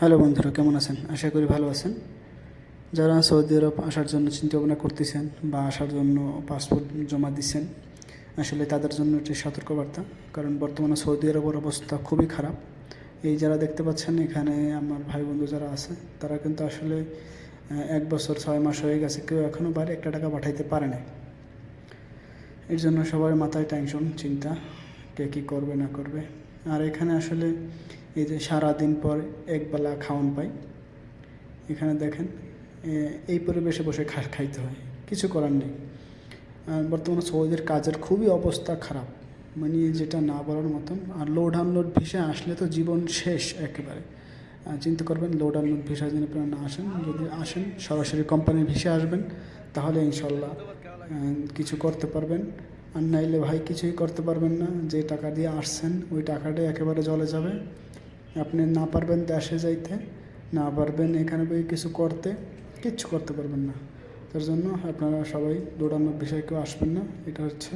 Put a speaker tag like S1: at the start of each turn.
S1: Hello বন্ধুরা, কেমন আছেন? আশা করি ভালো আছেন। যারা সৌদি আরব আসার জন্য চিন্তা ভাবনা করতেছেন বা আসার জন্য পাসপোর্ট জমা দিচ্ছেন, আসলে তাদের জন্য একটি সতর্কবার্তা। কারণ বর্তমানে সৌদি আরবের অবস্থা খুবই খারাপ। এই যারা দেখতে পাচ্ছেন, এখানে আমার ভাই বন্ধু যারা আছে, তারা কিন্তু আসলে এক বছর ছয় মাস হয়ে গেছে, কেউ এখনও বাইরে একটা টাকা পাঠাইতে পারে না এর জন্য সবার মাথায় টেনশন চিন্তা, কে কী করবে, না করবে। আর এখানে আসলে এই যে সারা দিন পর একবেলা খাওয়ান পাই। এখানে দেখেন এই পরিবেশে বসে খা, খাইতে হয়, কিছু করার নেই। বর্তমানে সৌদির কাজের খুবই অবস্থা খারাপ। মানে যেটা না বলার মতন, আর লোড আনলোড ভিসা আসলে তো জীবন শেষ একেবারে। চিন্তা করবেন লোড আনলোড ভিসা যেন আপনারা না আসেন, যদি আসেন, সরাসরি কোম্পানির ভিসা আসবেন, তাহলে ইনশাল্লাহ কিছু করতে পারবেন। আর নাইলে ভাই কিছুই করতে পারবেন না, যে টাকা দিয়ে আসছেন, ওই টাকাটাই একেবারে জলে যাবে। আপনি না পারবেন দেশে যাইতে, না পারবেন এখানে কিছু করতে, কিচ্ছু করতে পারবেন না। তার জন্য আপনারা সবাই দৌড়ানোর বিষয়ে কেউ আসবেন না, এটা হচ্ছে